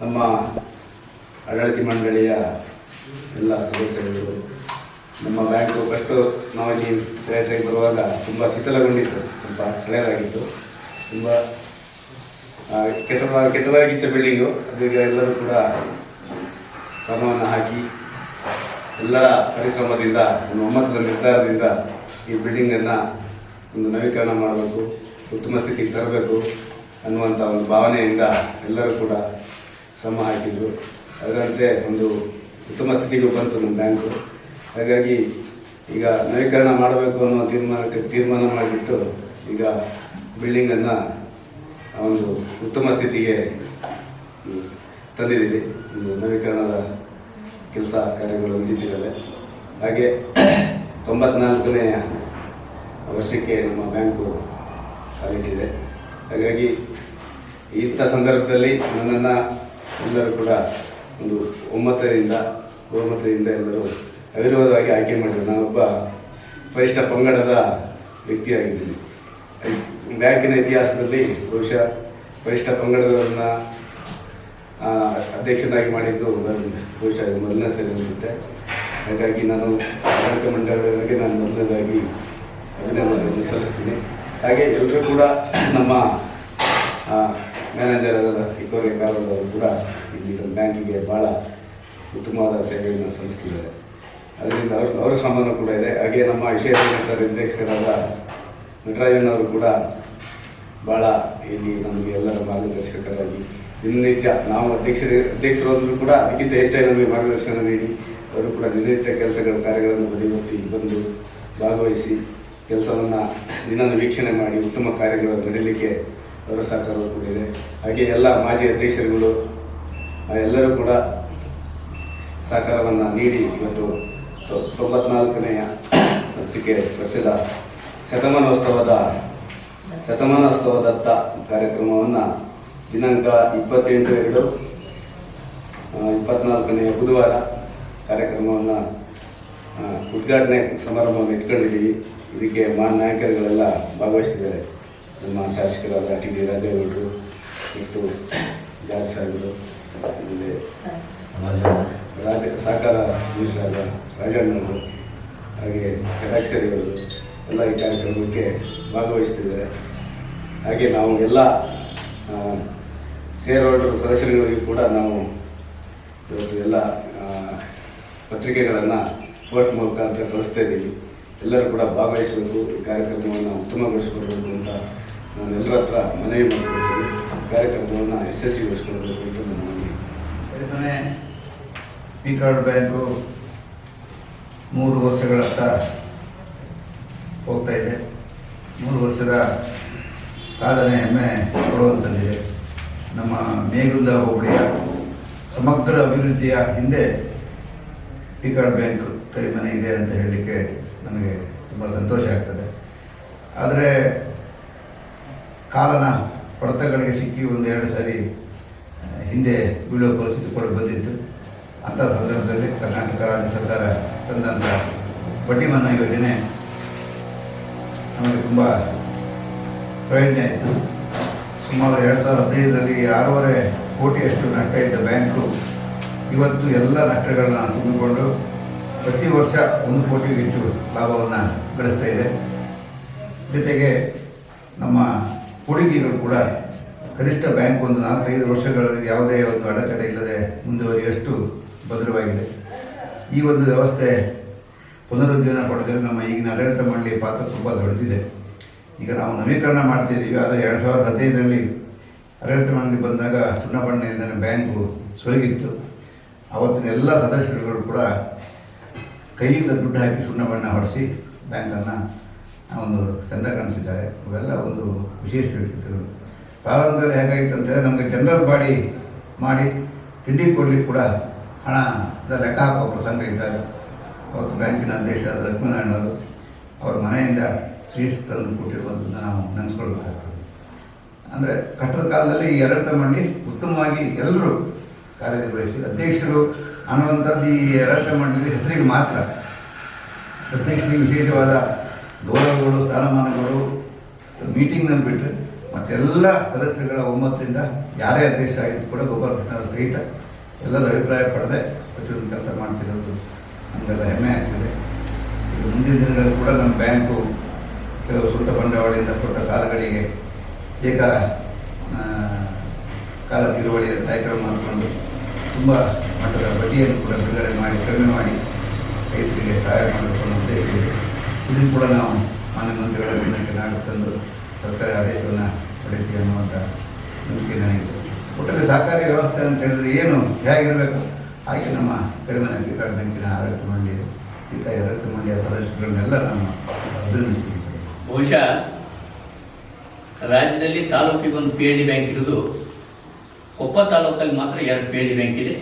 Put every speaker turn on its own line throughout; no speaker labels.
ನಮ್ಮ ಆಡಳಿತ ಮಂಡಳಿಯ ಎಲ್ಲ ಸದಸ್ಯರುಗಳು ನಮ್ಮ ಬ್ಯಾಂಕು ಫಸ್ಟು ನಾವು ಇಲ್ಲಿ ಪ್ರಯತ್ನಕ್ಕೆ ಬರುವಾಗ ತುಂಬ ಶಿಥಿಲಗೊಂಡಿತ್ತು, ತುಂಬ ಹಳೆಯದಾಗಿತ್ತು ತುಂಬ ಕೆಟ್ಟ ಕೆಟ್ಟದ ಕೆಟ್ಟದಾಗಿತ್ತು ಬಿಲ್ಡಿಂಗು ಅದೀಗ ಎಲ್ಲರೂ ಕೂಡ ಶ್ರಮವನ್ನು ಹಾಕಿ ಎಲ್ಲರ ಪರಿಶ್ರಮದಿಂದ, ಒಂದು ಒಮ್ಮತದ ನಿರ್ಧಾರದಿಂದ ಈ ಬಿಲ್ಡಿಂಗನ್ನು ಒಂದು ನವೀಕರಣ ಮಾಡಬೇಕು, ಉತ್ತಮ ಸ್ಥಿತಿಗೆ ತರಬೇಕು ಅನ್ನುವಂಥ ಒಂದು ಭಾವನೆಯಿಂದ ಎಲ್ಲರೂ ಕೂಡ ಶ್ರಮ ಹಾಕಿದ್ರು. ಅದರಂತೆ ಒಂದು ಉತ್ತಮ ಸ್ಥಿತಿಗೂ ಬಂತು ನಮ್ಮ ಬ್ಯಾಂಕು. ಹಾಗಾಗಿ ಈಗ ನವೀಕರಣ ಮಾಡಬೇಕು ಅನ್ನೋ ತೀರ್ಮಾನಕ್ಕೆ ತೀರ್ಮಾನ ಮಾಡಿಬಿಟ್ಟು ಈಗ ಬಿಲ್ಡಿಂಗನ್ನು ಒಂದು ಉತ್ತಮ ಸ್ಥಿತಿಗೆ ತಂದಿದ್ದೀವಿ. ಒಂದು ನವೀಕರಣದ ಕೆಲಸ ಕಾರ್ಯಗಳು ನಡೀತಿದ್ದಾವೆ. ಹಾಗೆ ತೊಂಬತ್ನಾಲ್ಕನೆಯ ವರ್ಷಕ್ಕೆ ನಮ್ಮ ಬ್ಯಾಂಕು ಕಾಲಿಟ್ಟಿದೆ ಹಾಗಾಗಿ ಇಂಥ ಸಂದರ್ಭದಲ್ಲಿ ನನ್ನನ್ನು ಎಲ್ಲರೂ ಕೂಡ ಒಂದು ಒಮ್ಮತದಿಂದ, ಬಹುಮತದಿಂದ ಎಲ್ಲರೂ ಅವಿರೋಧವಾಗಿ ಆಯ್ಕೆ ಮಾಡಿದರು. ನಾನೊಬ್ಬ ಪರಿಷ್ಠ ಪಂಗಡದ ವ್ಯಕ್ತಿಯಾಗಿದ್ದೀನಿ. ಬ್ಯಾಂಕಿನ ಇತಿಹಾಸದಲ್ಲಿ ಬಹುಶಃ ಪರಿಷ್ಠ ಪಂಗಡದವರನ್ನ ಅಧ್ಯಕ್ಷನಾಗಿ ಮಾಡಿದ್ದು ಬಹುಶಃ ಮೊದಲನೇ ಸರಿ ಅನಿಸುತ್ತೆ ಹಾಗಾಗಿ ನಾನು ಆಡಳಿತ ಮಂಡಳಿಯವರಿಗೆ ನಾನು ಮೊದಲನೇದಾಗಿ ಅಭಿನಂದನೆಯನ್ನು ಸಲ್ಲಿಸ್ತೀನಿ. ಹಾಗೆ ಎಲ್ಲರೂ ಕೂಡ ನಮ್ಮ ಮ್ಯಾನೇಜರ್ ಆದ ಇಕೋರೆ ಕಾಲದವರು ಕೂಡ ಇಲ್ಲಿ ಬ್ಯಾಂಕಿಗೆ ಭಾಳ ಉತ್ತಮವಾದ ಸೇವೆಯನ್ನು ಸಲ್ಲಿಸ್ತಿದ್ದಾರೆ. ಅದರಿಂದ ಅವ್ರ, ಅವರ ಸಂಬಂಧ ಕೂಡ ಇದೆ. ಹಾಗೆ ನಮ್ಮ ವಿಷಯ ನಿರ್ದೇಶಕರಾದ ನಟರಾಜನ್ ಅವರು ಕೂಡ ಭಾಳ ಇಲ್ಲಿ ನಮಗೆ ಎಲ್ಲರ ಮಾರ್ಗದರ್ಶಕರಾಗಿ ದಿನನಿತ್ಯ ನಾವು ಅಧ್ಯಕ್ಷರ, ಅಧ್ಯಕ್ಷರು ಕೂಡ ಅದಕ್ಕಿಂತ ಹೆಚ್ಚಾಗಿ ನಮಗೆ ಮಾರ್ಗದರ್ಶನ ನೀಡಿ ಅವರು ಕೂಡ ದಿನನಿತ್ಯ ಕೆಲಸಗಳ ಕಾರ್ಯಗಳನ್ನು ಬದಿಗೊತ್ತಿ ಬಂದು ಭಾಗವಹಿಸಿ ಕೆಲಸವನ್ನು ದಿನದ ವೀಕ್ಷಣೆ ಮಾಡಿ ಉತ್ತಮ ಕಾರ್ಯಗಳು ನಡೀಲಿಕ್ಕೆ ಅವರ ಸಹಕಾರವೂ ಕೂಡ ಇದೆ. ಹಾಗೆ ಎಲ್ಲ ಮಾಜಿ ಅಧ್ಯಕ್ಷರುಗಳು ಎಲ್ಲರೂ ಕೂಡ ಸಹಕಾರವನ್ನು ನೀಡಿ ಇವತ್ತು ತೊಂಬತ್ನಾಲ್ಕನೆಯ ವರ್ಷಕ್ಕೆ ವರ್ಷದ ಶತಮಾನೋತ್ಸವದ ಶತಮಾನೋತ್ಸವದತ್ತ ಕಾರ್ಯಕ್ರಮವನ್ನು ದಿನಾಂಕ ಇಪ್ಪತ್ತೆಂಟು ಎರಡು ಇಪ್ಪತ್ನಾಲ್ಕನೆಯ ಬುಧವಾರ ಕಾರ್ಯಕ್ರಮವನ್ನು ಉದ್ಘಾಟನೆ ಸಮಾರಂಭವನ್ನು ಇಟ್ಕೊಂಡಿದ್ದೀವಿ. ಇದಕ್ಕೆ ಮಾನ್ಯ ನಾಯಕರುಗಳೆಲ್ಲ ಭಾಗವಹಿಸ್ತಿದ್ದಾರೆ. ನಮ್ಮ ಶಾಸಕರಾದ ಟಿ ಡಿ ರಾಜೇಗೌಡರು ಮತ್ತು ಜಾರ್ಜ್ ಸಾಹೇಬರು, ಆಮೇಲೆ ರಾಜ ಸಹಕಾರ ಮಿನಿಸ್ಟರ್ ರಾಜಣ್ಣವರು, ಹಾಗೆ ಕಟಾಕ್ಷರಿಯವರು ಎಲ್ಲ ಈ ಕಾರ್ಯಕ್ರಮಕ್ಕೆ ಭಾಗವಹಿಸ್ತಿದ್ದಾರೆ. ಹಾಗೆ ನಾವು ಎಲ್ಲ ಶೇರ್ ಹೋಲ್ಡರ್ ಸದಸ್ಯರುಗಳಿಗೂ ಕೂಡ ನಾವು ಇವತ್ತು ಎಲ್ಲ ಪತ್ರಿಕೆಗಳನ್ನು ಪೋಸ್ಟ್ ಮುಖಾಂತರ ಕಳಿಸ್ತಾ ಇದ್ದೀವಿ. ಎಲ್ಲರೂ ಕೂಡ ಭಾಗವಹಿಸಬೇಕು, ಈ ಕಾರ್ಯಕ್ರಮವನ್ನು ಉತ್ತಮಗೊಳಿಸಿಕೊಡ್ಬೇಕು ಅಂತ ನಾನು ಎಲ್ಲರ ಹತ್ರ ಮನವಿ ಮಾಡಿಕೊಳ್ತೀನಿ ಕಾರ್ಯಕ್ರಮವನ್ನು ಎಸ್ ನನ್ನ ಮನವಿ.
ಕಡಿಮೆ ಪಿ ಕಾರ್ಡ್ ಬ್ಯಾಂಕು ಮೂರು ವರ್ಷಗಳತ್ತ ಹೋಗ್ತಾ ಇದೆ. ಮೂರು ವರ್ಷದ ಸಾಧನೆ ಹೆಮ್ಮೆ ಕೊಡುವಂಥದ್ದಿದೆ. ನಮ್ಮ ಮೇಗುಂದ ಹೋಬಳಿಯ ಸಮಗ್ರ ಅಭಿವೃದ್ಧಿಯ ಹಿಂದೆ ಪಿಕಾರ್ಡ್ ಬ್ಯಾಂಕ್ ಬ್ಯಾಂಕ್ ಕೈಮನೆ ಇದೆ ಅಂತ ಹೇಳಲಿಕ್ಕೆ ನನಗೆ ತುಂಬ ಸಂತೋಷ ಆಗ್ತದೆ. ಆದರೆ ಕಾಲನ ಹೊಡೆತಗಳಿಗೆ ಸಿಕ್ಕಿ ಒಂದೆರಡು ಸಾರಿ ಹಿಂದೆ ಬೀಳುವ ಪರಿಸ್ಥಿತಿ ಕೂಡ ಬಂದಿತ್ತು. ಅಂಥ ಸಂದರ್ಭದಲ್ಲಿ ಕರ್ನಾಟಕ ರಾಜ್ಯ ಸರ್ಕಾರ ತಂದಂಥ ಬಡ್ಡಿ ಮನ್ನಾ ಯೋಜನೆ ನಮಗೆ ತುಂಬ ಪ್ರಯೋಜನ ಇತ್ತು ಸುಮಾರು ಎರಡು ಸಾವಿರದ ಹದಿನೈದರಲ್ಲಿ ಆರೂವರೆ ಕೋಟಿಯಷ್ಟು ನಷ್ಟ ಇದ್ದ ಬ್ಯಾಂಕು ಇವತ್ತು ಎಲ್ಲ ನಷ್ಟಗಳನ್ನು ತುಂಬಿಕೊಂಡು ಪ್ರತಿ ವರ್ಷ ಒಂದು ಹೆಚ್ಚು ಲಾಭವನ್ನು ಗಳಿಸ್ತಾ ಇದೆ. ಜೊತೆಗೆ ನಮ್ಮ ಹೂಡಿಕೆಗಳು ಕೂಡ ಕನಿಷ್ಠ ಬ್ಯಾಂಕ್ ಒಂದು ನಾಲ್ಕೈದು ವರ್ಷಗಳಲ್ಲಿ ಯಾವುದೇ ಒಂದು ಅಡೆತಡೆ ಇಲ್ಲದೆ ಮುಂದುವರಿಯಷ್ಟು ಭದ್ರವಾಗಿದೆ. ಈ ಒಂದು ವ್ಯವಸ್ಥೆ ಪುನರುಜ್ಜೀವನ ಪಡೆದಲ್ಲಿ ನಮ್ಮ ಈಗಿನ ಆಡಳಿತ ಮಂಡಳಿ ಪಾತ್ರ ತುಂಬ ದೊಡ್ಡದಿದೆ. ಈಗ ನಾವು ನವೀಕರಣ ಮಾಡ್ತಿದ್ದೀವಿ ಆದರೆ ಎರಡು ಸಾವಿರದ ಹದಿನೈದರಲ್ಲಿ ಆಡಳಿತ ಮಂಡಳಿ ಬಂದಾಗ ಸುಣ್ಣಬಣ್ಣದಿಂದ ಬ್ಯಾಂಕು ಸೊರಗಿತ್ತು. ಅವತ್ತಿನ ಎಲ್ಲ ಸದಸ್ಯರುಗಳು ಕೂಡ ಕೈಯಿಂದ ದುಡ್ಡು ಹಾಕಿ ಸುಣ್ಣ ಬಣ್ಣ ಹೊಡೆಸಿ ಬ್ಯಾಂಕನ್ನು ಒಂದು ಚಂದ ಕಾಣಿಸಿದ್ದಾರೆ. ಅವೆಲ್ಲ ಒಂದು ವಿಶೇಷ ವ್ಯಕ್ತಿತ್ವಗಳು. ಪ್ರಾರಂಭದಲ್ಲಿ ಹೇಗಾಯಿತು ಅಂತೇಳಿ ನಮಗೆ ಜನರಲ್ ಬಾಡಿ ಮಾಡಿ ತಿಂಡಿ ಕೊಡಲಿಕ್ಕೆ ಕೂಡ ಹಣ ಲೆಕ್ಕ ಹಾಕುವ ಪ್ರಸಂಗ ಇದ್ದಾಗ ಅವತ್ತು ಬ್ಯಾಂಕಿನ ಅಧ್ಯಕ್ಷ ಲಕ್ಷ್ಮೀನಾರಾಯಣ ಅವರು ಮನೆಯಿಂದ ಸ್ವೀಟ್ಸ್ ತಂದು ಕೊಟ್ಟಿರುವಂಥದ್ದು ನಾವು ನೆನೆಸ್ಕೊಳ್ಬೇಕಾಗ್ತದೆ. ಅಂದರೆ ಕಟ್ಟದ ಕಾಲದಲ್ಲಿ ಈ ಆಡಳಿತ ಮಂಡಳಿ ಉತ್ತಮವಾಗಿ ಎಲ್ಲರೂ ಕಾರ್ಯನಿರ್ವಹಿಸಿ ಅಧ್ಯಕ್ಷರು ಅನ್ನುವಂಥದ್ದು ಈ ಆಡಳಿತ ಮಂಡಳಿ ಹೆಸರಿಗೆ ಮಾತ್ರ. ಅಧ್ಯಕ್ಷರಿಗೆ ವಿಶೇಷವಾದ ಗೌರವಗಳು, ಸ್ಥಾನಮಾನಗಳು ಮೀಟಿಂಗ್ನಲ್ಲಿ ಬಿಟ್ಟರೆ
ಮತ್ತೆಲ್ಲ ಸದಸ್ಯರುಗಳ ಒಮ್ಮತದಿಂದ ಯಾರೇ ಅಧ್ಯಕ್ಷ ಆಗಿದ್ದು ಕೂಡ ಗೋಪಾಲ ಕೃಷ್ಣ ಸಹಿತ ಎಲ್ಲರ ಅಭಿಪ್ರಾಯ ಪಡೆದೇ ಪ್ರತಿಯೊಂದು ಕೆಲಸ ಮಾಡ್ತಿರೋದು ನಮಗೆಲ್ಲ ಹೆಮ್ಮೆ ಆಗ್ತದೆ. ಇದು ಮುಂದಿನ ದಿನಗಳಲ್ಲಿ ಕೂಡ ನಮ್ಮ ಬ್ಯಾಂಕು ಕೆಲವು ಸ್ವಂತ ಬಂಡವಾಳದಿಂದ ಕೊಟ್ಟ ಸಾಲಗಳಿಗೆ ಏಕ ಕಾಲ ತಿಳುವಳಿಯ ಕಾರ್ಯಕ್ರಮ ಮಾಡಿಕೊಂಡು ತುಂಬ ಮಟ್ಟದ ಬಡ್ಡಿಯನ್ನು ಕೂಡ ಬಿಡುಗಡೆ ಮಾಡಿ ಕಡಿಮೆ ಮಾಡಿ ರೈತರಿಗೆ ಸಹಾಯ ಮಾಡಿಕೊಂಡು ಅನ್ನೋ ಉದ್ದೇಶ ಇದೆ. ಇದನ್ನು ಕೂಡ ನಾವು ಮಾನ್ಯ ಮಂತ್ರಿಗಳ ಗಮನಕ್ಕೆ ನಾಡು ತಂದು ಸರ್ಕಾರಿ ಆದೇಶವನ್ನು ಪಡೆಯುತ್ತೀವಿ ಅನ್ನುವಂಥ ನಂಬಿಕೆ ನನಗೆ ಒಟ್ಟಲ್ಲಿ ಸಹಕಾರಿ ವ್ಯವಸ್ಥೆ ಅಂತ ಹೇಳಿದ್ರೆ ಏನು ಹೇಗಿರಬೇಕು? ಹಾಗೆ ನಮ್ಮ ಕಡಿಮೆ ಕಾರ್ಡ್ ಬ್ಯಾಂಕಿನ ಆಡಳಿತ ಮಂಡಳಿ, ಇಂಥ ಆಡಳಿತ ಮಂಡಳಿಯ ಸದಸ್ಯರನ್ನೆಲ್ಲ ನಾನು ಅಭಿನಂದಿಸ್ತೀನಿ
ಬಹುಶಃ ರಾಜ್ಯದಲ್ಲಿ ತಾಲೂಕಿಗೊಂದು ಪಿ ಎಲ್ ಡಿ ಬ್ಯಾಂಕ್ ಇರೋದು ಕೊಪ್ಪ ತಾಲೂಕಲ್ಲಿ ಮಾತ್ರ ಎರಡು ಪಿ ಡಿ ಬ್ಯಾಂಕ್ ಇದೆ.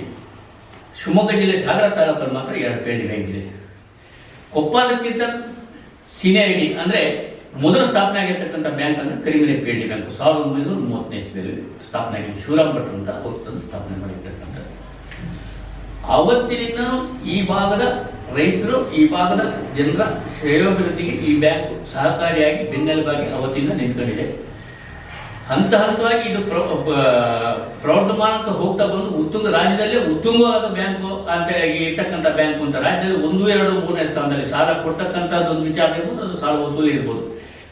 ಶಿವಮೊಗ್ಗ ಜಿಲ್ಲೆ ಸಾಗರ ತಾಲೂಕಲ್ಲಿ ಮಾತ್ರ ಎರಡು ಪಿ ಡಿ ಬ್ಯಾಂಕ್ ಇದೆ. ಕೊಪ್ಪದಕ್ಕಿಂತ ಸೀನಿಯಾರಿಟಿ ಅಂದರೆ ಮೊದಲು ಸ್ಥಾಪನೆ ಆಗಿರ್ತಕ್ಕಂಥ ಬ್ಯಾಂಕ್ ಅಂದರೆ Karimane P L D bank ಸಾವಿರದ ಒಂಬೈನೂರ ಮೂವತ್ತನೇ ಇಸ್ವಿಯಲ್ಲಿ ಸ್ಥಾಪನೆ ಆಗಿದೆ. ಶಿವರಾಮ್ ಭಟ್ ಅಂತ ಸ್ಥಾಪನೆ ಮಾಡಿರ್ತಕ್ಕಂಥ. ಅವತ್ತಿನಿಂದನೂ ಈ ಭಾಗದ ರೈತರು, ಈ ಭಾಗದ ಜನರ ಶ್ರೇಯೋಭಿವೃದ್ಧಿಗೆ ಈ ಬ್ಯಾಂಕ್ ಸಹಕಾರಿಯಾಗಿ ಬೆನ್ನೆಲುಬಾಗಿ ಅವತ್ತಿಂದ ನಿಂತ್ಕೊಂಡಿದೆ. ಹಂತ ಹಂತವಾಗಿ ಇದು ಪ್ರವರ್ಧಮಾನಕ್ಕೆ ಹೋಗ್ತಾ ಬಂದು ಉತ್ತುಂಗ ರಾಜ್ಯದಲ್ಲೇ ಉತ್ತುಂಗವಾದ ಬ್ಯಾಂಕು ಅಂತ ಇರ್ತಕ್ಕಂಥ ಬ್ಯಾಂಕು ಅಂತ ರಾಜ್ಯದಲ್ಲಿ ಒಂದು, ಎರಡು, ಮೂರನೇ ಸ್ಥಾನದಲ್ಲಿ ಸಾಲ ಕೊಡ್ತಕ್ಕಂಥದ್ದು ಒಂದು ವಿಚಾರ ಇರ್ಬೋದು, ಅದು ಸಾಲ ವಸೂಲಿ ಇರ್ಬೋದು.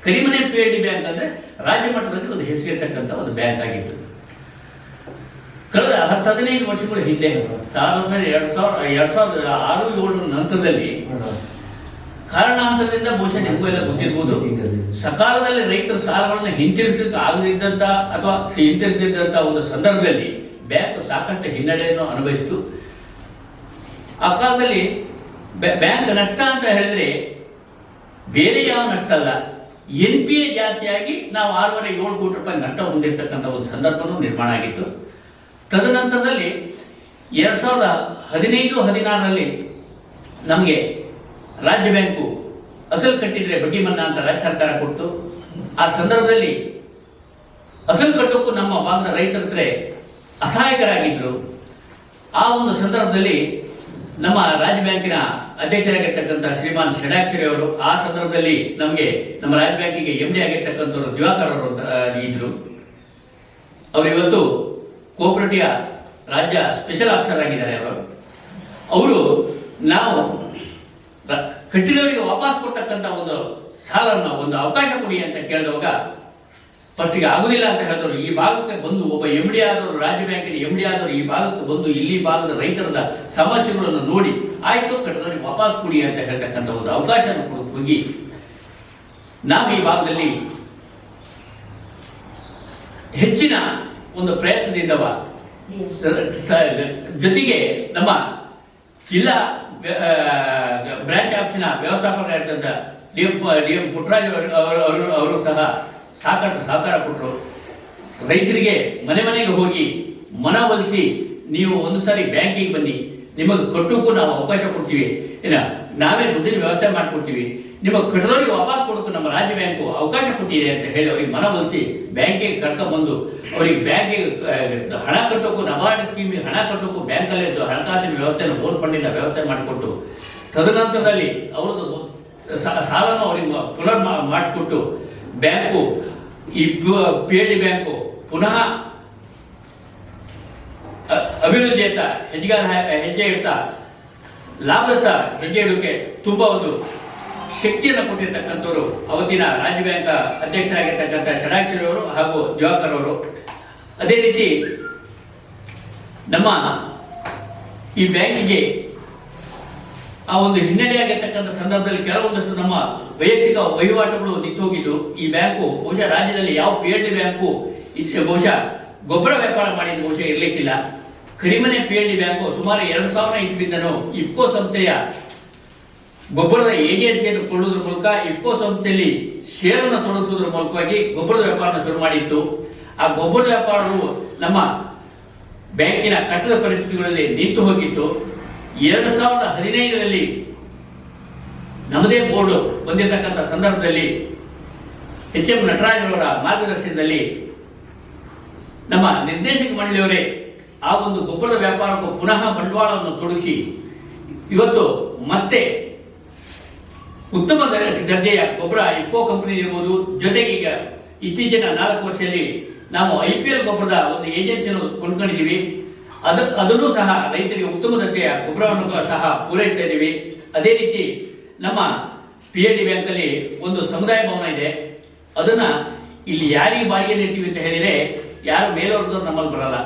Karimane P L D bank ಅಂದರೆ ರಾಜ್ಯ ಮಟ್ಟದಲ್ಲಿ ಒಂದು ಹೆಸರಿರ್ತಕ್ಕಂಥ ಒಂದು ಬ್ಯಾಂಕ್ ಆಗಿತ್ತು. ಕಳೆದ ಹತ್ತು ಹದಿನೈದು ವರ್ಷಗಳ ಹಿಂದೆ, ಸಾವಿರದ ಎರಡು ಸಾವಿರ, ಎರಡು ಸಾವಿರದ ಆರು, ಏಳರ ನಂತರದಲ್ಲಿ ಕಾರಣಾಂತರದಿಂದ ಬಹುಶಃ ನಿಮಗೂ ಎಲ್ಲ ಗೊತ್ತಿರ್ಬೋದು. ಸಕಾಲದಲ್ಲಿ ರೈತರ ಸಾಲಗಳನ್ನು ಹಿಂತಿರಿಸಕ್ಕೆ ಆಗದಿದ್ದಂಥ ಅಥವಾ ಹಿಂತಿರಿಸಿದಂಥ ಒಂದು ಸಂದರ್ಭದಲ್ಲಿ ಬ್ಯಾಂಕ್ ಸಾಕಷ್ಟು ಹಿನ್ನಡೆಯನ್ನು ಅನುಭವಿಸಿತು. ಆ ಕಾಲದಲ್ಲಿ ಬ್ಯಾ- ಬ್ಯಾಂಕ್ ನಷ್ಟ ಅಂತ ಹೇಳಿದ್ರೆ ಬೇರೆ ಯಾವ ನಷ್ಟ ಅಲ್ಲ. ಎನ್ ಪಿ ಎ ಜಾಸ್ತಿಯಾಗಿ ನಾವು ಆರೂವರೆ ಏಳು ಕೋಟಿ ರೂಪಾಯಿ ನಷ್ಟ ಹೊಂದಿರತಕ್ಕಂಥ ಒಂದು ಸಂದರ್ಭನೂ ನಿರ್ಮಾಣ ಆಗಿತ್ತು. ತದನಂತರದಲ್ಲಿ ಎರಡು ಸಾವಿರದ ಹದಿನೈದು ಹದಿನಾರರಲ್ಲಿ ನಮಗೆ ರಾಜ್ಯ ಬ್ಯಾಂಕು ಅಸಲು ಕಟ್ಟಿದ್ರೆ ಬಡ್ಡಿ ಮನ್ನಾ ಅಂತ ರಾಜ್ಯ ಸರ್ಕಾರ ಕೊಟ್ಟು ಆ ಸಂದರ್ಭದಲ್ಲಿ ಅಸಲು ಕಟ್ಟೋಕ್ಕೂ ನಮ್ಮ ಭಾಗದ ರೈತರ ಅಸಹಾಯಕರಾಗಿದ್ದರು ಆ ಒಂದು ಸಂದರ್ಭದಲ್ಲಿ ನಮ್ಮ ರಾಜ್ಯ ಬ್ಯಾಂಕಿನ ಅಧ್ಯಕ್ಷರಾಗಿರ್ತಕ್ಕಂಥ ಶ್ರೀಮಾನ್ ಷಡಾಕ್ಷರಿ ಅವರು ಆ ಸಂದರ್ಭದಲ್ಲಿ ನಮಗೆ ನಮ್ಮ ರಾಜ್ಯ ಬ್ಯಾಂಕಿಗೆ ಎಂ ಡಿ ಆಗಿರ್ತಕ್ಕಂಥವ್ರು ದಿವಾಕರ್ ಅವರು ಇದ್ರು. ಅವರು ಇವತ್ತು ಕೋಪರೇಟಿವ್ ರಾಜ್ಯ ಸ್ಪೆಷಲ್ ಆಫೀಸರ್ ಆಗಿದ್ದಾರೆ ಅವರು. ಅವರು ನಾವು ಕಟ್ಟಿದವರಿಗೆ ವಾಪಸ್ ಕೊಟ್ಟಕ್ಕಂಥ ಒಂದು ಸಾಲನ್ನು ಒಂದು ಅವಕಾಶ ಕೊಡಿ ಅಂತ ಕೇಳಿದವಾಗ ಫಸ್ಟಿಗೆ ಆಗುದಿಲ್ಲ ಅಂತ ಹೇಳಿದವರು ಈ ಭಾಗಕ್ಕೆ ಬಂದು ಒಬ್ಬ ಎಂ ಡಿ ಆದವರು ರಾಜ್ಯ ಬ್ಯಾಂಕಿನ ಎಂ ಡಿ ಆದವರು ಈ ಭಾಗಕ್ಕೆ ಬಂದು ಇಲ್ಲಿ ಭಾಗದ ರೈತರದ ಸಮಸ್ಯೆಗಳನ್ನು ನೋಡಿ ಆಯ್ತು ಕಟ್ಟಿದವರಿಗೆ ವಾಪಸ್ ಕೊಡಿ ಅಂತ ಹೇಳ್ತಕ್ಕಂಥ ಒಂದು ಅವಕಾಶ ಹೋಗಿ ನಾವು ಈ ಭಾಗದಲ್ಲಿ ಹೆಚ್ಚಿನ ಒಂದು ಪ್ರಯತ್ನದಿಂದ ಜೊತೆಗೆ ನಮ್ಮ ಜಿಲ್ಲಾ ಬ್ರಾಂಚ್ ಆಫೀಸಿನ ವ್ಯವಸ್ಥಾಪಕರಾಗಿದ್ದಂಥ D M D M Puttaraj ಅವರು ಅವರು ಸಹ ಸಾಕಷ್ಟು ಸಹಕಾರ ಕೊಟ್ಟರು ರೈತರಿಗೆ ಮನೆ ಮನೆಗೆ ಹೋಗಿ ಮನವೊಲಿಸಿ ನೀವು ಒಂದು ಸಾರಿ ಬ್ಯಾಂಕಿಗೆ ಬನ್ನಿ. ನಿಮಗೆ ಕಟ್ಟೋಕ್ಕೂ ನಾವು ಅವಕಾಶ ಕೊಡ್ತೀವಿ. ಏನ ನಾವೇ ದುಡ್ಡಿನ ವ್ಯವಸ್ಥೆ ಮಾಡಿಕೊಡ್ತೀವಿ. ನಿಮಗೆ ಕಟ್ಟದವರಿಗೆ ವಾಪಸ್ ಕೊಡೋಕೆ ನಮ್ಮ ರಾಜ್ಯ ಬ್ಯಾಂಕು ಅವಕಾಶ ಕೊಟ್ಟಿದೆ ಅಂತ ಹೇಳಿ ಅವರಿಗೆ ಮನವೊಲಿಸಿ ಬ್ಯಾಂಕಿಗೆ ಕರ್ಕೊಂಡ್ಬಂದು ಅವರಿಗೆ ಬ್ಯಾಂಕಿಗೆ ಹಣ ಕಟ್ಟೋಕ್ಕೂ ನಬಾರ್ಡ್ ಸ್ಕೀಮಿಗೆ ಹಣ ಕಟ್ಟೋಕ್ಕೂ ಬ್ಯಾಂಕಲ್ಲಿ ಹಣಕಾಸಿನ ವ್ಯವಸ್ಥೆನ ಬೋರ್ ಫಂಡಿನ ವ್ಯವಸ್ಥೆ ಮಾಡಿಕೊಟ್ಟು, ತದನಂತರದಲ್ಲಿ ಅವ್ರದ್ದು ಸಾಲವನ್ನು ಅವರಿಗೆ ಪುನರ್ ಮಾಡ್ಕೊಟ್ಟು ಬ್ಯಾಂಕು, ಈ ಪಿ ಎಲ್ ಡಿ ಬ್ಯಾಂಕು ಪುನಃ ಅಭಿವೃದ್ಧಿ ಅಭಿವೃದ್ಧಿಯತ್ತ ಹೆಜ್ಜೆ ಹೆಜ್ಜೆ ಇಡ್ತಾ, ಲಾಭದತ್ತ ಹೆಜ್ಜೆ ಇಡೋಕೆ ತುಂಬಾ ಒಂದು ಶಕ್ತಿಯನ್ನು ಕೊಟ್ಟಿರ್ತಕ್ಕಂಥವ್ರು ಅವತ್ತಿನ ರಾಜ್ಯ ಬ್ಯಾಂಕ್ ಅಧ್ಯಕ್ಷರಾಗಿರ್ತಕ್ಕಂಥ ಷಡಾಕ್ಷರಿ ಅವರು ಹಾಗೂ ದಿವಾಕರ್ ಅವರು. ಅದೇ ರೀತಿ ನಮ್ಮ ಈ ಬ್ಯಾಂಕಿಗೆ ಆ ಒಂದು ಹಿನ್ನೆಲೆಯಾಗಿರ್ತಕ್ಕಂಥ ಸಂದರ್ಭದಲ್ಲಿ ಕೆಲವೊಂದಷ್ಟು ನಮ್ಮ ವೈಯಕ್ತಿಕ ವಹಿವಾಟುಗಳು ನಿಂತೋಗಿದ್ದು, ಈ ಬ್ಯಾಂಕು ಬಹುಶಃ ರಾಜ್ಯದಲ್ಲಿ ಯಾವ ಪಿ ಎಲ್ ಡಿ ಬ್ಯಾಂಕು ಬಹುಶಃ ಗೊಬ್ಬರ ವ್ಯಾಪಾರ ಮಾಡಿದ್ದು ಬಹುಶಃ ಇರಲಿಕ್ಕಿಲ್ಲ. Karimane P L D bank ಸುಮಾರು ಎರಡು ಸಾವಿರ ಇಸ್ವಿಯಿಂದನೂ ಇಫ್ಕೋ ಸಂಸ್ಥೆಯ ಗೊಬ್ಬರದ ಏಜೆನ್ಸಿಯನ್ನು ಕೊಳ್ಳುವುದರ ಮೂಲಕ ಇಫ್ಕೋ ಸಂಸ್ಥೆಯಲ್ಲಿ ಷೇರನ್ನು ತೊಡಗಿಸುವುದರ ಮೂಲಕವಾಗಿ ಗೊಬ್ಬರದ ವ್ಯಾಪಾರನ ಶುರು ಮಾಡಿತ್ತು. ಆ ಗೊಬ್ಬರದ ವ್ಯಾಪಾರವು ನಮ್ಮ ಬ್ಯಾಂಕಿನ ಕಟ್ಟದ ಪರಿಸ್ಥಿತಿಗಳಲ್ಲಿ ನಿಂತು ಹೋಗಿತ್ತು. ಎರಡು ಸಾವಿರದ ಹದಿನೈದರಲ್ಲಿ ನಮ್ಮದೇ ಬೋರ್ಡ್ ಬಂದಿರತಕ್ಕಂಥ ಸಂದರ್ಭದಲ್ಲಿ ಎಚ್ ಎಂ ಅವರ ಮಾರ್ಗದರ್ಶನದಲ್ಲಿ ನಮ್ಮ ನಿರ್ದೇಶಕ ಮಂಡಳಿಯವರೇ ಆ ಒಂದು ಗೊಬ್ಬರದ ವ್ಯಾಪಾರಕ್ಕೂ ಪುನಃ ಬಂಡವಾಳವನ್ನು ತೊಡಗಿಸಿ ಇವತ್ತು ಮತ್ತೆ ಉತ್ತಮ ದರ್ಜೆಯ ಗೊಬ್ಬರ ಇಫ್ಕೋ ಕಂಪನಿ ಇರ್ಬೋದು. ಜೊತೆಗೆ ಈಗ ಇತ್ತೀಚಿನ ನಾಲ್ಕು ವರ್ಷದಲ್ಲಿ ನಾವು ಐ ಪಿ ಎಲ್ ಗೊಬ್ಬರದ ಒಂದು ಏಜೆನ್ಸಿಯನ್ನು ಕೊಂಡ್ಕೊಂಡಿದ್ದೀವಿ. ಅದ ಅದನ್ನು ಸಹ ರೈತರಿಗೆ ಉತ್ತಮ ದರ್ಜೆಯ ಗೊಬ್ಬರವನ್ನು ಸಹ ಪೂರೈಸ್ತಾ ಇದ್ದೀವಿ. ಅದೇ ರೀತಿ ನಮ್ಮ ಪಿ ಎಲ್ ಡಿ ಬ್ಯಾಂಕಲ್ಲಿ ಒಂದು ಸಮುದಾಯ ಭವನ ಇದೆ. ಅದನ್ನು ಇಲ್ಲಿ ಯಾರಿಗೆ ಬಾಡಿಗೆ ನೀಡ್ತೀವಿ ಅಂತ ಹೇಳಿದರೆ ಯಾರು ಮೇಲವರ್ಗದವ್ರು ನಮ್ಮಲ್ಲಿ ಬರಲ್ಲ.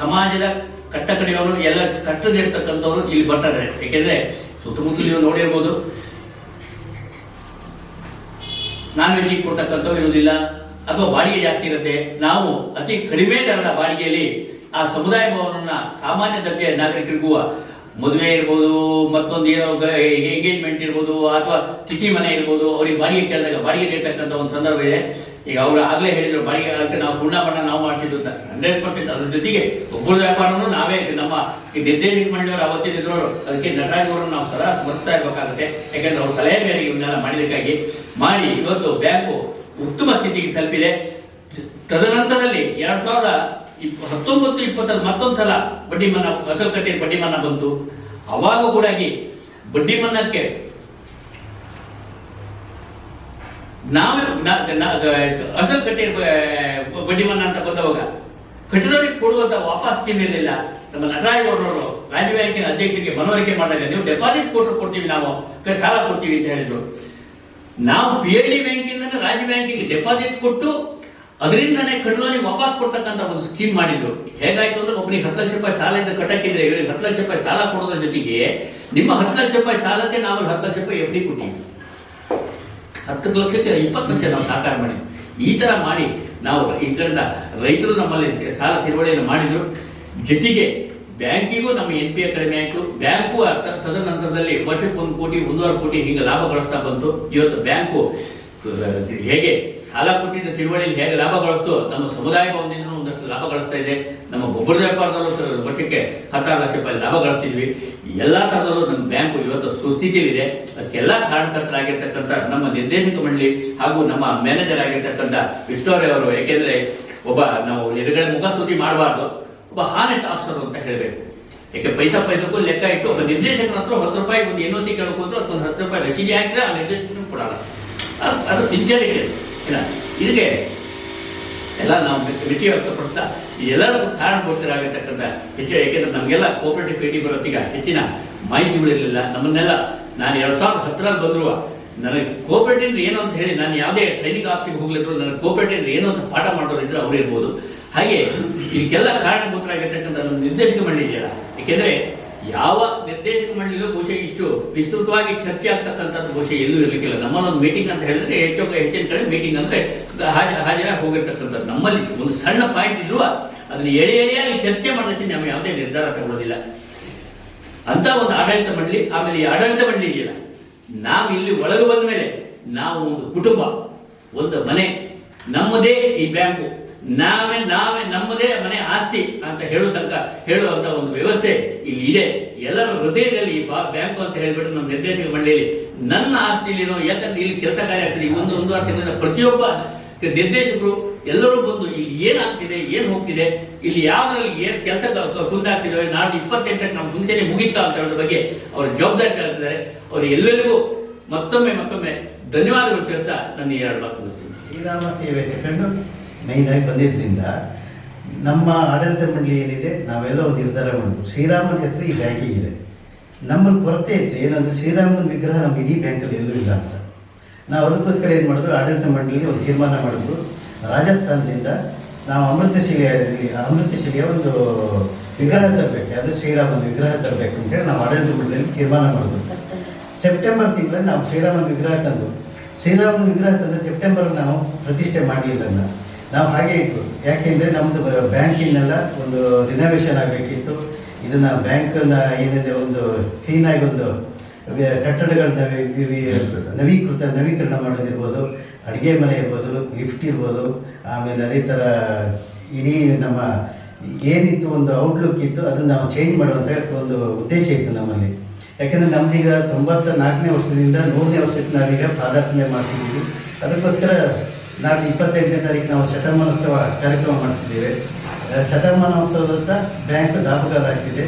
ಸಮಾಜದ ಕಟ್ಟಕಡೆಯವರು, ಎಲ್ಲ ಕಟ್ಟದಿರ್ತಕ್ಕಂಥವ್ರು ಇಲ್ಲಿ ಬರ್ತಾರೆ ಏಕೆಂದರೆ ಸುತ್ತಮುತ್ತಲು ನೀವು ನೋಡಿರ್ಬೋದು. ನಾನ್ ವೆಜ್ ಕೊಡ್ತಕ್ಕಂಥವ್ರು ಇರುವುದಿಲ್ಲ. ಅಥವಾ ಬಾಡಿಗೆ ಜಾಸ್ತಿ ಇರುತ್ತೆ. ನಾವು ಅತಿ ಕಡಿಮೆ ದರದ ಬಾಡಿಗೆಯಲ್ಲಿ ಆ ಸಮುದಾಯ ಭವನ ಸಾಮಾನ್ಯ ದರ್ಜೆಯ ನಾಗರಿಕರಿಗೂ ಮದುವೆ ಇರ್ಬೋದು, ಮತ್ತೊಂದು ಏನೋ ಎಂಗೇಜ್ಮೆಂಟ್ ಇರ್ಬೋದು, ಅಥವಾ ತಿಥಿ ಮನೆ ಇರ್ಬೋದು, ಅವ್ರಿಗೆ ಬಾಡಿಗೆ ಕೇಳಿದಾಗ ಬಾಡಿಗೆ ನೀಡ್ತಕ್ಕಂಥ ಒಂದು ಸಂದರ್ಭ ಇದೆ. ಈಗ ಅವರು ಆಗಲೇ ಹೇಳಿದ್ರು ಅದಕ್ಕೆ ನಾವು ಸುಣ್ಣ ಬಣ್ಣ ನಾವು ಮಾಡಿಸಿದ್ದು ಅಂತ. ಹಂಡ್ರೆಡ್ ಪರ್ಸೆಂಟ್ ಅದ್ರ ಜೊತೆಗೆ ಒಬ್ಬರ ವ್ಯಾಪಾರನೂ ನಾವೇ ನಮ್ಮ ಈ ನಿರ್ದೇಶಕ ಮಂಡಳಿಯವರು ಅವತ್ತಿದ್ರು ಅದಕ್ಕೆ ನಟರಾಜ್ ನಾವು ಸದಾ ಸ್ಮರಿಸ್ತಾ ಇರಬೇಕಾಗುತ್ತೆ. ಯಾಕಂದ್ರೆ ಅವ್ರ ಸಲಹೆ ಮೇರೆಗೆ ಇವನ್ನೆಲ್ಲ ಮಾಡಿದಕ್ಕಾಗಿ ಮಾಡಿ, ಇವತ್ತು ಬ್ಯಾಂಕು ಉತ್ತಮ ಸ್ಥಿತಿಗೆ ತಲುಪಿದೆ. ತದನಂತರದಲ್ಲಿ ಎರಡು ಸಾವಿರದ ಇಪ್ಪ ಹತ್ತೊಂಬತ್ತು ಇಪ್ಪತ್ತರ ಮತ್ತೊಂದು ಸಲ ಬಡ್ಡಿ ಮನ್ನಾ ಫಸಲು ಕಟ್ಟಿ ಬಡ್ಡಿ ಮನ್ನಾ ಬಂತು. ಅವಾಗ ಕೂಡ ಬಡ್ಡಿ ಮನ್ನಾಕ್ಕೆ ನಾವೇ ಅಸಲು ಕಟ್ಟಿ ಬಡ್ಡಿ ಮನ್ನಾ ಅಂತ ಬಂದವಾಗ ಕಟ್ಟಿದವರಿಗೆ ಕೊಡುವಂತ ವಾಪಸ್ ಸ್ಕೀಮ್ ಇರಲಿಲ್ಲ. ನಮ್ಮ ನಟರಾಜ್ ಗೌಡರವರು ರಾಜ್ಯ ಬ್ಯಾಂಕಿನ ಅಧ್ಯಕ್ಷರಿಗೆ ಮನವರಿಕೆ ಮಾಡಿದಾಗ ನೀವು ಡೆಪಾಸಿಟ್ ಕೊಟ್ಟರು ಕೊಡ್ತೀವಿ ನಾವು ಸಾಲ ಕೊಡ್ತೀವಿ ಅಂತ ಹೇಳಿದ್ರು. ನಾವು ಪಿ ಎಲ್ ಡಿ ಬ್ಯಾಂಕಿಂದ ರಾಜ್ಯ ಬ್ಯಾಂಕಿಗೆ ಡೆಪಾಸಿಟ್ ಕೊಟ್ಟು ಅದರಿಂದನೇ ಕಟ್ಟಲೋನಿ ವಾಪಸ್ ಕೊಡ್ತಕ್ಕಂಥ ಒಂದು ಸ್ಕೀಮ್ ಮಾಡಿದ್ರು. ಹೇಗಾಯ್ತು ಅಂದ್ರೆ ಒಬ್ಬನಿಗೆ ಹತ್ತು ಲಕ್ಷ ರೂಪಾಯಿ ಸಾಲದಿಂದ ಕಟ್ಟಕ್ಕಿದ್ರೆ ಇವರಿಗೆ ಹತ್ತು ಲಕ್ಷ ರೂಪಾಯಿ ಸಾಲ ಕೊಡೋದ್ರ ಜೊತೆಗೆ ನಿಮ್ಮ ಹತ್ತು ಲಕ್ಷ ರೂಪಾಯಿ ಸಾಲಕ್ಕೆ ನಾವು ಹತ್ತು ಲಕ್ಷ ರೂಪಾಯಿ ಎಫ್ ಡಿ ಕೊಟ್ಟಿವಿ ಹತ್ತು ಲಕ್ಷಕ್ಕೆ ಇಪ್ಪತ್ತು ಲಕ್ಷ ನಾವು ಸಾಕಾರ ಮಾಡಿ. ಈ ಥರ ಮಾಡಿ ನಾವು ಈ ಕಡೆಯಿಂದ ರೈತರು ನಮ್ಮಲ್ಲಿ ಸಾಲ ತಿರುವಳಿಯನ್ನು ಮಾಡಿದರು. ಜೊತೆಗೆ ಬ್ಯಾಂಕಿಗೂ ನಮ್ಮ ಎನ್ ಪಿ ಎ ಕಡಿಮೆ ಆಯಿತು. ಬ್ಯಾಂಕು ತದನಂತರದಲ್ಲಿ ವರ್ಷಕ್ಕೆ ಒಂದು ಕೋಟಿ, ಒಂದೂವರೆ ಕೋಟಿ ಹೀಗೆ ಲಾಭ ಗಳಿಸ್ತಾ ಬಂತು. ಇವತ್ತು ಬ್ಯಾಂಕು ಹೇಗೆ ಸಾಲ ಕೊಟ್ಟಿದ್ದ ತಿಳುವಳಿಯಲ್ಲಿ ಹೇಗೆ ಲಾಭ ಗಳಿಸ್ತು ನಮ್ಮ ಸಮುದಾಯ ಭವನದಿಂದ ಒಂದಷ್ಟು ಲಾಭ ಗಳಿಸ್ತಾ ಇದೆ. ನಮ್ಮ ಗೊಬ್ಬರದ ವ್ಯಾಪಾರದಲ್ಲೂ ವರ್ಷಕ್ಕೆ ಹತ್ತಾರು ಲಕ್ಷ ರೂಪಾಯಿ ಲಾಭ ಗಳಿಸ್ತಿದ್ವಿ ಎಲ್ಲ ಥರದಲ್ಲೂ ನಮ್ಮ ಬ್ಯಾಂಕು ಇವತ್ತು ಸುಸ್ಥಿತಿಯಲ್ಲಿದೆ. ಅದಕ್ಕೆಲ್ಲ ಕಾರಣಕರ್ತರಾಗಿರ್ತಕ್ಕಂಥ ನಮ್ಮ ನಿರ್ದೇಶಕ ಮಂಡಳಿ ಹಾಗೂ ನಮ್ಮ ಮ್ಯಾನೇಜರ್ ಆಗಿರ್ತಕ್ಕಂಥ ವಿಕ್ಟೋರಿಯಾ ಅವರು ಯಾಕೆಂದ್ರೆ ಒಬ್ಬ ನಾವು ಎದುರುಗಡೆ ಮುಖಸ್ತುತಿ ಮಾಡಬಾರ್ದು, ಒಬ್ಬ ಹಾನೆಸ್ಟ್ ಆಫೀಸರ್ ಅಂತ ಹೇಳಬೇಕು. ಯಾಕೆ ಪೈಸಾ ಪೈಸಕ್ಕೂ ಲೆಕ್ಕ ಇಟ್ಟು ಒಬ್ಬ ನಿರ್ದೇಶಕನ ಹತ್ರ ಹತ್ತು ರೂಪಾಯಿ ಒಂದು ಎನ್ ಒ ಸಿ ಕೇಳಬೇಕು ಅಂದ್ರೆ ಒಂದು ಹತ್ತು ರೂಪಾಯಿ ರಸೀದಿ ಹಾಕಿದ್ರೆ ಆ ನಿರ್ದೇಶಕನೂ ಕೊಡಲ್ಲ. ಅದು ಅದು ಸಿನ್ಸಿಯರಿಟಿ ಇಲ್ಲ ಇದಕ್ಕೆ ಎಲ್ಲ ನಾವು ಮಿತಿ ವ್ಯಕ್ತಪಡಿಸ್ತಾ ಎಲ್ಲರಿಗೂ ಕಾರಣ ಕೊಡ್ತಿರಾಗಿರ್ತಕ್ಕಂಥ ಹೆಚ್ಚು ಯಾಕೆಂದ್ರೆ ನಮಗೆಲ್ಲ ಕೋಪರೇಟಿವ್ ಪೇಟಿ ಬರೋತ್ತೀಗ ಹೆಚ್ಚಿನ ಮಾಹಿತಿಗಳಿರಲಿಲ್ಲ ನಮ್ಮನ್ನೆಲ್ಲ ನಾನು ಎರಡು ಸಾವಿರದ ಹತ್ತರಲ್ಲಿ ಬಂದಿರುವ ನನಗೆ ಕೋಪರೇಟಿವ್ ಏನು ಅಂತ ಹೇಳಿ ನಾನು ಯಾವುದೇ ಟ್ರೈನಿಂಗ್ ಆಫೀಸಿಗೆ ಹೋಗ್ಲಿದ್ರು ನನಗೆ ಕೋಪರೇಟಿವ್ ಏನು ಅಂತ ಪಾಠ ಮಾಡೋರು ಇದ್ರೆ ಅವರು ಇರ್ಬೋದು. ಹಾಗೆ ಇದಕ್ಕೆಲ್ಲ ಕಾರಣಭೂತರಾಗಿರ್ತಕ್ಕಂಥ ನಮ್ಮ ನಿರ್ದೇಶಕ ಮಂಡಳಿ ಯಾಕೆಂದ್ರೆ ಯಾವ ನಿರ್ದೇಶಕ ಮಂಡಳಿಯಲ್ಲೂ ಬಹುಶಃ ಇಷ್ಟು ವಿಸ್ತೃತವಾಗಿ ಚರ್ಚೆ ಆಗ್ತಕ್ಕಂಥದ್ದು ಬಹುಶಃ ಎಲ್ಲೂ ಇರಲಿಕ್ಕಿಲ್ಲ. ನಮ್ಮಲ್ಲೊಂದು ಮೀಟಿಂಗ್ ಅಂತ ಹೇಳಿದ್ರೆ ಹೆಚ್ಚು ಹೆಚ್ಚಿನ ಕಡೆ ಮೀಟಿಂಗ್ ಅಂದರೆ ಹಾಜ ಹಾಜರಾಗಿ ಹೋಗಿರ್ತಕ್ಕಂಥದ್ದು ನಮ್ಮಲ್ಲಿ. ಒಂದು ಸಣ್ಣ ಪಾಯಿಂಟ್ ಇದ್ರು ಅದನ್ನು ಎಳೆ ಎಳೆಯಾಗಿ ಚರ್ಚೆ ಮಾಡೋದಕ್ಕೆ ನಾವು ಯಾವುದೇ ನಿರ್ಧಾರ ತಗೊಳ್ಳೋದಿಲ್ಲ. ಅಂತ ಒಂದು ಆಡಳಿತ ಮಂಡಳಿ, ಆಮೇಲೆ ಈ ಆಡಳಿತ ಮಂಡಳಿ ಇದೆಯಲ್ಲ, ನಾವು ಇಲ್ಲಿ ಒಳಗೆ ಬಂದ ಮೇಲೆ ನಾವು ಒಂದು ಕುಟುಂಬ, ಒಂದು ಮನೆ, ನಮ್ಮದೇ ಈ ಬ್ಯಾಂಕು. ನಾವೇ ನಾವೇ ನಮ್ಮದೇ ಮನೆ ಆಸ್ತಿ ಅಂತ ಹೇಳೋ ಹೇಳುವಂತ ಒಂದು ವ್ಯವಸ್ಥೆ ಇಲ್ಲಿ ಇದೆ. ಎಲ್ಲರ ಹೃದಯದಲ್ಲಿ ಬಾ- ಬ್ಯಾಂಕು ಅಂತ ಹೇಳ್ಬಿಟ್ಟು ನಮ್ಮ ನಿರ್ದೇಶಕ ಮಂಡಳಿಯಲ್ಲಿ ನನ್ನ ಆಸ್ತಿಲಿನೋ ಯಾಕಂದ್ರೆ ಇಲ್ಲಿ ಕೆಲಸ ಕಾರ್ಯ ಆಗ್ತದೆ ಒಂದು ಒಂದು ತಿಂಗಳಿಂದ ಪ್ರತಿಯೊಬ್ಬ ನಿರ್ದೇಶಕರು ಎಲ್ಲರೂ ಬಂದು ಇಲ್ಲಿ ಏನಾಗ್ತಿದೆ ಏನು ಹೋಗ್ತಿದೆ, ಇಲ್ಲಿ ಯಾವ್ದ್ರಲ್ಲಿ ಏನ್ ಕೆಲಸ ಕುಂದಾಗ್ತಿದ್ದಾವೆ ನಾಡ್ದು ಇಪ್ಪತ್ತೆಂಟಕ್ಕೆ ನಮ್ಮ ಮುಂಚೆನೆ ಮುಗೀತಾ ಅಂತ ಹೇಳೋದ್ರ ಬಗ್ಗೆ ಅವರು ಜವಾಬ್ದಾರಿ ಕೇಳ್ತಿದ್ದಾರೆ. ಅವರು ಎಲ್ಲರಿಗೂ ಮತ್ತೊಮ್ಮೆ ಮತ್ತೊಮ್ಮೆ ಧನ್ಯವಾದಗಳು ತಿಳಿಸ್ತಾ ನನ್ನ ಎರಡು ಮಾತು ಮುಗಿಸ್ತೀನಿ.
ಶ್ರೀರಾಮ ಸೇವೆ ಮೈನಾಗಿ ಬಂದಿದ್ದರಿಂದ ನಮ್ಮ ಆಡಳಿತ ಮಂಡಳಿ ಏನಿದೆ, ನಾವೆಲ್ಲ ಒಂದು ನಿರ್ಧಾರ ಮಾಡಬೇಕು. ಶ್ರೀರಾಮನ ಹೆಸರು ಈ ಬ್ಯಾಂಕಿಗಿದೆ ನಮ್ಮಲ್ಲಿ ಕೊರತೆ ಇತ್ತು ಏನಂದ್ರೆ ಶ್ರೀರಾಮನ ವಿಗ್ರಹ ನಮ್ಮ ಇಡೀ ಬ್ಯಾಂಕಲ್ಲಿ ಎಲ್ಲೂ ಇಲ್ಲ ಅಂತ. ನಾವು ಅದಕ್ಕೋಸ್ಕರ ಏನು ಮಾಡಿದ್ರು ಆಡಳಿತ ಮಂಡಳಿಗೆ ಒಂದು ತೀರ್ಮಾನ ಮಾಡಿದ್ರು ರಾಜಸ್ಥಾನದಿಂದ ನಾವು ಅಮೃತಶಿಲೆಯ ಅಮೃತಶಿಲೆಯ ಒಂದು ವಿಗ್ರಹ ತರಬೇಕು, ಅದು ಶ್ರೀರಾಮನ ವಿಗ್ರಹ ತರಬೇಕು ಅಂತೇಳಿ ನಾವು ಆಡಳಿತ ಮಂಡಳಿಯಲ್ಲಿ ತೀರ್ಮಾನ ಮಾಡಿದ್ರು ಸೆಪ್ಟೆಂಬರ್ ತಿಂಗಳಲ್ಲಿ ನಾವು ಶ್ರೀರಾಮನ ವಿಗ್ರಹ ತಂದು ಶ್ರೀರಾಮನ ವಿಗ್ರಹ ತಂದು ಸೆಪ್ಟೆಂಬರ್ ನಾವು ಪ್ರತಿಷ್ಠೆ ಮಾಡಿಲ್ಲ ನಾವು ಹಾಗೆ ಇತ್ತು ಯಾಕೆಂದರೆ ನಮ್ಮದು ಬ್ಯಾಂಕಿನೆಲ್ಲ ಒಂದು ರಿನೋವೇಷನ್ ಆಗಬೇಕಿತ್ತು. ಇದನ್ನು ಬ್ಯಾಂಕನ್ನ ಏನಿದೆ ಒಂದು ಕ್ಲೀನಾಗಿ ಒಂದು ಕಟ್ಟಡಗಳನ್ನ ನವೀಕೃತ ನವೀಕರಣ ಮಾಡೋದಿರ್ಬೋದು. ಅಡುಗೆ ಮನೆ ಇರ್ಬೋದು ಲಿಫ್ಟ್ ಇರ್ಬೋದು. ಆಮೇಲೆ ಅದೇ ಥರ ಇಡೀ ನಮ್ಮ ಏನಿತ್ತು ಒಂದು ಔಟ್ಲುಕ್ ಇತ್ತು, ಅದನ್ನು ನಾವು ಚೇಂಜ್ ಮಾಡುವಂಥ ಒಂದು ಉದ್ದೇಶ ಇತ್ತು ನಮ್ಮಲ್ಲಿ. ಯಾಕೆಂದರೆ ನಮ್ದೀಗ ತೊಂಬತ್ತ ನಾಲ್ಕನೇ ವರ್ಷದಿಂದ ನೂರನೇ ವರ್ಷಕ್ಕೆ ನಾವೀಗ ಪಾದಾರ್ಪಣೆ ಮಾಡ್ತಿದ್ದೀವಿ. ಅದಕ್ಕೋಸ್ಕರ ನಾಳೆ ಇಪ್ಪತ್ತೆಂಟನೇ ತಾರೀಕು ನಾವು ಶತಮಾನೋತ್ಸವ ಕಾರ್ಯಕ್ರಮ ಮಾಡ್ತಿದ್ದೇವೆ. ಶತಮಾನೋತ್ಸವದ ಬ್ಯಾಂಕ್ ದಾಪುಗಾರಾಗ್ತಿದೆ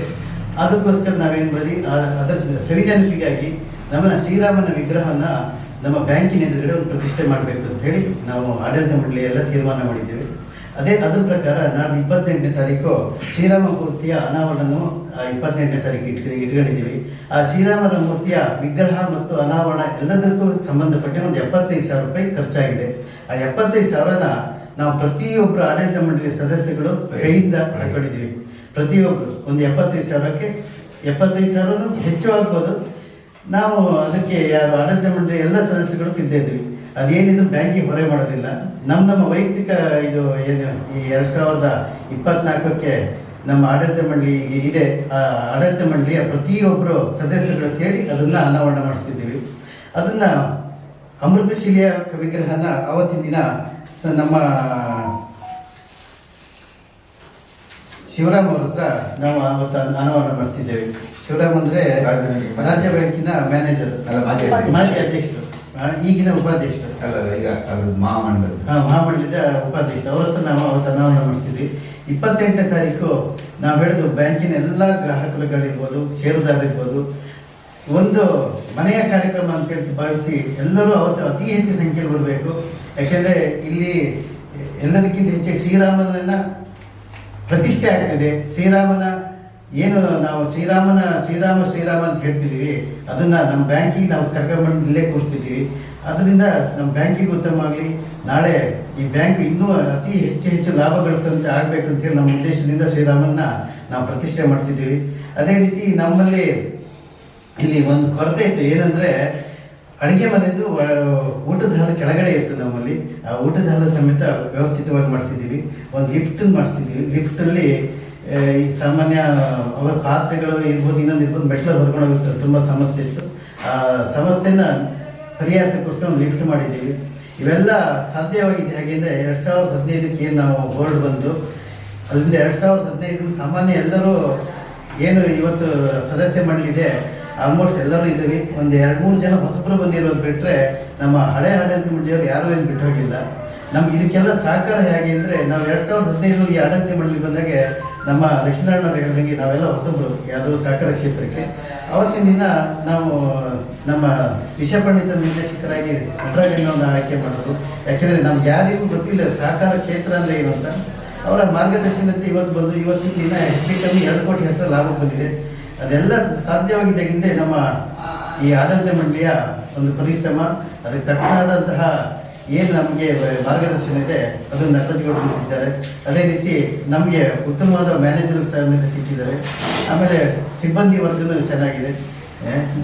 ಅದಕ್ಕೋಸ್ಕರ ನಾವೇನು ಮಾಡಿ ಅದರ ಸವಿನೆನಪಿಗಾಗಿ ನಮ್ಮ ಶ್ರೀರಾಮನ ವಿಗ್ರಹನ ನಮ್ಮ ಬ್ಯಾಂಕಿನ ಎದುರುಗಡೆ ಒಂದು ಪ್ರತಿಷ್ಠೆ ಮಾಡಬೇಕು ಅಂತ ಹೇಳಿ ನಾವು ಆಡಳಿತ ಮಂಡಳಿ ಎಲ್ಲ ತೀರ್ಮಾನ ಮಾಡಿದ್ದೇವೆ. ಅದೇ ಅದ್ರ ಪ್ರಕಾರ ನಾನು ಇಪ್ಪತ್ತೆಂಟನೇ ತಾರೀಕು ಶ್ರೀರಾಮ ಮೂರ್ತಿಯ ಅನಾವರಣವನ್ನು ಆ, ಇಪ್ಪತ್ತೆಂಟನೇ ತಾರೀಕು ಇಟ್ಕ ಇಟ್ಕೊಂಡಿದ್ದೀವಿ. ಆ ಶ್ರೀರಾಮನ ಮೂರ್ತಿಯ ವಿಗ್ರಹ ಮತ್ತು ಅನಾವರಣ ಎಲ್ಲದಕ್ಕೂ ಸಂಬಂಧಪಟ್ಟ ಒಂದು ಎಪ್ಪತ್ತೈದು ಸಾವಿರ ರೂಪಾಯಿ ಖರ್ಚಾಗಿದೆ. ಆ ಎಪ್ಪತ್ತೈದು ಸಾವಿರನ ನಾವು ಪ್ರತಿಯೊಬ್ಬರು ಆಡಳಿತ ಮಂಡಳಿ ಸದಸ್ಯಗಳು ಕೈಯಿಂದ ಪಡ್ಕೊಂಡಿದ್ದೀವಿ. ಪ್ರತಿಯೊಬ್ಬರು ಒಂದು ಎಪ್ಪತ್ತೈದು ಸಾವಿರಕ್ಕೆ ಎಪ್ಪತ್ತೈದು ಸಾವಿರ ಹೆಚ್ಚು ಆಗ್ಬೋದು. ನಾವು ಅದಕ್ಕೆ ಯಾರು ಆಡಳಿತ ಮಂಡಳಿ ಎಲ್ಲ ಸದಸ್ಯಗಳು ಸಿದ್ಧ ಇದ್ವಿ ಅದೇನಿದ್ರು ಬ್ಯಾಂಕಿಗೆ ಹೊರೆ ಮಾಡೋದಿಲ್ಲ. ನಮ್ಮ ನಮ್ಮ ವೈಯಕ್ತಿಕ ಇದು ಏನು ಈ ಎರಡು ಸಾವಿರದ ಇಪ್ಪತ್ನಾಲ್ಕಕ್ಕೆ ನಮ್ಮ ಆಡಳಿತ ಮಂಡಳಿ ಇದೆ. ಆ ಆಡಳಿತ ಮಂಡಳಿಯ ಪ್ರತಿಯೊಬ್ಬರು ಸದಸ್ಯರುಗಳು ಸೇರಿ ಅದನ್ನು ಅನಾವರಣ ಮಾಡ್ತಿದ್ದೀವಿ. ಅದನ್ನ ಅಮೃತಶಿಲೆಯ ವಿಗ್ರಹನ ಅವತ್ತಿನ ದಿನ ನಮ್ಮ ಶಿವರಾಮ್ ಅವ್ರ ಹತ್ರ ನಾವು ಅವತ್ತು ಅನಾವರಣ ಮಾಡ್ತಿದ್ದೇವೆ ಶಿವರಾಮ್ ಅಂದ್ರೆ
ರಾಜ್ಯ
ಬ್ಯಾಂಕಿನ ಮ್ಯಾನೇಜರ್.
ಅಲ್ಲ, ಮಾಜಿ
ಅಧ್ಯಕ್ಷರು. ಈಗಿನ ಉಪಾಧ್ಯಕ್ಷರು.
ಅಲ್ಲ ಈಗ ಮಹಾಮಂಡಲ.
ಮಹಾಮಂಡಲದ ಉಪಾಧ್ಯಕ್ಷ ಅವ್ರ ಹತ್ರ ನಾವು ಅವತ್ತು ಅನಾವರಣ ಮಾಡ್ತಿದ್ವಿ ಇಪ್ಪತ್ತೆಂಟನೇ ತಾರೀಕು ನಾವು ಹೇಳಿದ್ರು ಬ್ಯಾಂಕಿನ ಎಲ್ಲ ಗ್ರಾಹಕರುಗಳಿರ್ಬೋದು ಷೇರುದಾರರಿರ್ಬೋದು ಒಂದು ಮನೆಯ ಕಾರ್ಯಕ್ರಮ ಅಂತ ಹೇಳಿ ಭಾವಿಸಿ ಎಲ್ಲರೂ ಅವತ್ತು ಅತಿ ಹೆಚ್ಚು ಸಂಖ್ಯೆಯಲ್ಲಿ ಬರಬೇಕು. ಯಾಕೆಂದರೆ ಇಲ್ಲಿ ಎಲ್ಲದಕ್ಕಿಂತ ಹೆಚ್ಚಾಗಿ ಶ್ರೀರಾಮನನ್ನ ಪ್ರತಿಷ್ಠೆ ಆಗ್ತಿದೆ. ಶ್ರೀರಾಮನ ಏನು ನಾವು ಶ್ರೀರಾಮನ ಶ್ರೀರಾಮ ಶ್ರೀರಾಮ ಅಂತ ಹೇಳ್ತಿದೀವಿ ಅದನ್ನ ನಮ್ಮ ಬ್ಯಾಂಕಿಗೆ ನಾವು ಕರ್ಕೊಂಡ್ಬಂದು ಇಲ್ಲೇ ಕೂರಿಸ್ತಿದ್ದೀವಿ ಅದರಿಂದ ನಮ್ಮ ಬ್ಯಾಂಕಿಗೆ ಉತ್ತಮವಾಗಲಿ ನಾಳೆ ಈ ಬ್ಯಾಂಕ್ ಇನ್ನೂ ಅತಿ ಹೆಚ್ಚು ಹೆಚ್ಚು ಲಾಭ ಅಂತ ಹೇಳಿ ನಮ್ಮ ಉದ್ದೇಶದಿಂದ ಶ್ರೀರಾಮನ್ನ ನಾವು ಪ್ರತಿಷ್ಠೆ ಮಾಡ್ತಿದ್ದೀವಿ. ಅದೇ ರೀತಿ ನಮ್ಮಲ್ಲಿ ಇಲ್ಲಿ ಒಂದು ಕೊರತೆ ಇತ್ತು. ಏನಂದ್ರೆ, ಅಡಿಗೆ ಮನೆದು ಊಟದ ಹಾಲು ಕೆಳಗಡೆ ಇತ್ತು ನಮ್ಮಲ್ಲಿ. ಆ, ಊಟದ ಹಾಲು ಸಮೇತ ವ್ಯವಸ್ಥಿತವಾಗಿ ಮಾಡ್ತಿದ್ದೀವಿ. ಒಂದು ಲಿಫ್ಟ್ ಮಾಡ್ತಿದ್ದೀವಿ. ಲಿಫ್ಟ್ ಅಲ್ಲಿ ಈ ಸಾಮಾನ್ಯ, ಅವ ಪಾತ್ರೆಗಳು ಇರ್ಬೋದು, ಇನ್ನೊಂದು ಇರ್ಬೋದು ಮೆಟ್ಲ ಹೊರ್ಕೊಂಡು ಹೋಗಿತ್ತು ತುಂಬಾ ಸಮಸ್ಯೆ ಇತ್ತು. ಆ, ಸಮಸ್ಯೆನ ಪರಿಹರಿಸಿಕೊಟ್ಟು ಒಂದು ಲಿಫ್ಟ್ ಮಾಡಿದ್ದೀವಿ. ಇವೆಲ್ಲ ಸಾಧ್ಯವಾಗಿದೆ ಹಾಗೆಂದರೆ ಎರಡು ಸಾವಿರದ ಹದಿನೈದಕ್ಕೆ ಏನು ನಾವು ಬೋರ್ಡ್ ಬಂದು, ಅದರಿಂದ ಎರಡು ಸಾವಿರದ ಹದಿನೈದು ಸಾಮಾನ್ಯ ಎಲ್ಲರೂ ಏನು ಇವತ್ತು ಸದಸ್ಯ ಮಂಡಳಿದೆ ಆಲ್ಮೋಸ್ಟ್ ಎಲ್ಲರೂ ಇದ್ದೀವಿ. ಒಂದು ಎರಡು ಮೂರು ಜನ ಹೊಸಬರು ಬಂದಿರೋದು ಬಿಟ್ಟರೆ ನಮ್ಮ ಹಳೆ ಆಡಳಿತ ಮಂಡಳಿಯವರು ಯಾರೂ ಏನು ಬಿಟ್ಟು ಹೋಗಿಲ್ಲ. ನಮ್ಗೆ ಇದಕ್ಕೆಲ್ಲ ಸಹಕಾರ ಹೇಗೆ ಅಂದರೆ ನಾವು ಎರಡು ಸಾವಿರದ ಹದಿನೈದರಲ್ಲಿ ಆಡಳಿತ ಮಂಡಳಿ ಬಂದಾಗ ನಮ್ಮ ಲಕ್ಷ್ಮೀನಾರಾಯಣ ಹೇಳಿದಂಗೆ ನಾವೆಲ್ಲ ಹೊಸಬರು, ಯಾವುದೋ ಸಹಕಾರ ಕ್ಷೇತ್ರಕ್ಕೆ. ಅವತ್ತಿನ ದಿನ ನಾವು ನಮ್ಮ ವಿಷಯ ಪಂಡಿತ ನಿರ್ದೇಶಕರಾಗಿ ನಟರಾಜನವನ್ನು ಆಯ್ಕೆ ಮಾಡೋದು ಯಾಕೆಂದರೆ ನಮ್ಗೆ ಯಾರಿಗೂ ಗೊತ್ತಿಲ್ಲ ಸಹಕಾರ ಕ್ಷೇತ್ರ ಅಂದರೆ ಏನು ಅಂತ. ಅವರ ಮಾರ್ಗದರ್ಶನಕ್ಕೆ ಇವತ್ತು ಬಂದು ಇವತ್ತಿನ ದಿನ ಹೆಚ್ಚು ಕಮ್ಮಿ ಎರಡು ಕೋಟಿ ಹತ್ತಿರ ಲಾಭ ಬಂದಿದೆ. ಅದೆಲ್ಲ ಸಾಧ್ಯವಾಗಿದ್ದ ಹಿಂದೆ ನಮ್ಮ ಈ ಆಡಳಿತ ಮಂಡಳಿಯ ಒಂದು ಪರಿಶ್ರಮ, ಅದಕ್ಕೆ ತಕ್ಕನಾದಂತಹ ಏನು ನಮಗೆ ಮಾರ್ಗದರ್ಶನ ಇದೆ, ಅದನ್ನು ನಟರಾಜಗೌಡರು ಅದೇ ರೀತಿ ನಮಗೆ ಉತ್ತಮವಾದ ಮ್ಯಾನೇಜರ್ ಸಮೇತ ಸಿಕ್ಕಿದ್ದಾರೆ. ಆಮೇಲೆ ಸಿಬ್ಬಂದಿ ವರ್ಗನೂ ಚೆನ್ನಾಗಿದೆ.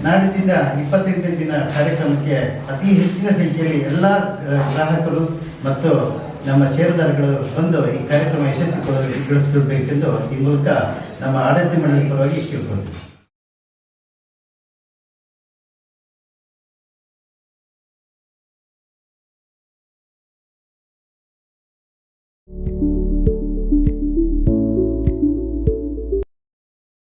ನಾಡಿದ್ದಿಂದ ಇಪ್ಪತ್ತೆಂಟನೇ ದಿನ ಕಾರ್ಯಕ್ರಮಕ್ಕೆ ಅತಿ ಹೆಚ್ಚಿನ ಸಂಖ್ಯೆಯಲ್ಲಿ ಎಲ್ಲ ಗ್ರಾಹಕರು ಮತ್ತು ನಮ್ಮ ಷೇರುದಾರಗಳು ಬಂದು ಈ ಕಾರ್ಯಕ್ರಮ ಯಶಸ್ವಿಗೊಳಿಸಬೇಕೆಂದು ಈ ಮೂಲಕ ನಮ್ಮ ಆಡಳಿತ ಮಂಡಳಿ ಪರವಾಗಿ ಕೇಳ್ಕೊಳ್ತೀವಿ